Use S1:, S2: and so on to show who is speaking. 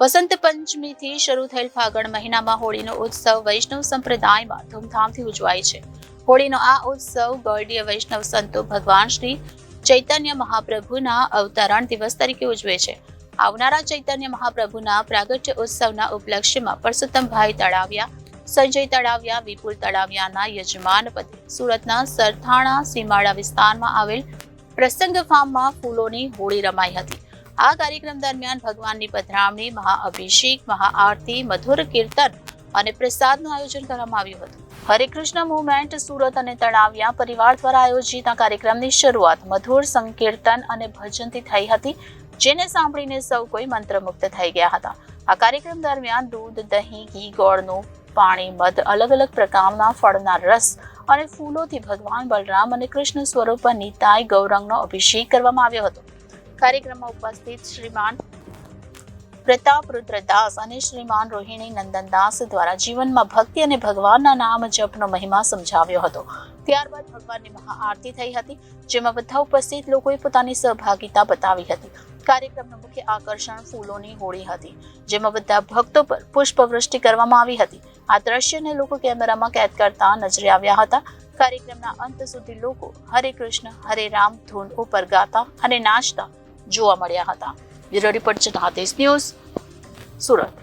S1: વસંત પંચમીથી શરૂ થયેલ ફાગણ મહિનામાં હોળીનો ઉત્સવ વૈષ્ણવ સંપ્રદાયમાં ધૂમધામથી ઉજવાય છે. હોળીનો આ ઉત્સવ ગૌડીય વૈષ્ણવ સંતો ભગવાન શ્રી ચૈતન્ય મહાપ્રભુના અવતરણ દિવસ તરીકે ઉજવે છે. આવનારા ચૈતન્ય મહાપ્રભુના પ્રાગટ્ય ઉત્સવના ઉપલક્ષ્યમાં પરસોત્તમભાઈ તળાવિયા, સંજય તળાવિયા, વિપુલ તળાવિયાના યજમાન પદે સુરતના સરથાણા સીમાડા વિસ્તારમાં આવેલ પ્રસંગ ફાર્મમાં ફૂલોની હોળી રમાઈ હતી. આ કાર્યક્રમ દરમિયાન ભગવાનની પધરામણી, મહાઅભિષેક, મહાઆરતી, મધુર કીર્તન અને પ્રસાદનું આયોજન કરવામાં આવ્યું હતું. હરે કૃષ્ણ મુવમેન્ટ, સુરત અને તળાવિયા પરિવાર દ્વારા આયોજિત આ કાર્યક્રમની શરૂઆત મધુર સંકીર્તન અને ભજનથી થઈ હતી, જેને સાંભળીને સૌ કોઈ મંત્રમુગ્ધ થઈ ગયા હતા. આ કાર્યક્રમ દરમિયાન દૂધ, દહીં, ઘી, ગોળનું પાણી, મધ અલગ અલગ પ્રકારના ફળના રસ અને ફૂલોથી ભગવાન બલરામ અને કૃષ્ણ સ્વરૂપ નિતાય ગૌરંગનો અભિષેક કરવામાં આવ્યો હતો. કાર્યક્રમમાં ઉપસ્થિત શ્રીમાન પ્રતાપ રુદ્રદાસ અને શ્રીમાન રોહિણી નંદનદાસ દ્વારા જીવનમાં ભક્તિ અને ભગવાનના નામ જપનો મહિમા સમજાવ્યો હતો. ત્યારબાદ ભગવાનની મહાઆરતી થઈ હતી, જેમાં બધા ઉપસ્થિત લોકોએ પોતાની સહભાગિતા બતાવી હતી. કાર્યક્રમનું મુખ્ય આકર્ષણ ફૂલોની હોળી હતી, જેમાં બધા ભક્તો પર પુષ્પવૃષ્ટિ કરવામાં આવી હતી. આ દ્રશ્યને લોકો કેમેરામાં કેદ કરતા નજરે આવ્યા હતા. કાર્યક્રમના અંત સુધી લોકો હરે કૃષ્ણ, હરે રામ ધૂન ઉપર ગાતા અને નાચતા જોવા મળ્યા હતા. Bureau report Janadesh news Surat.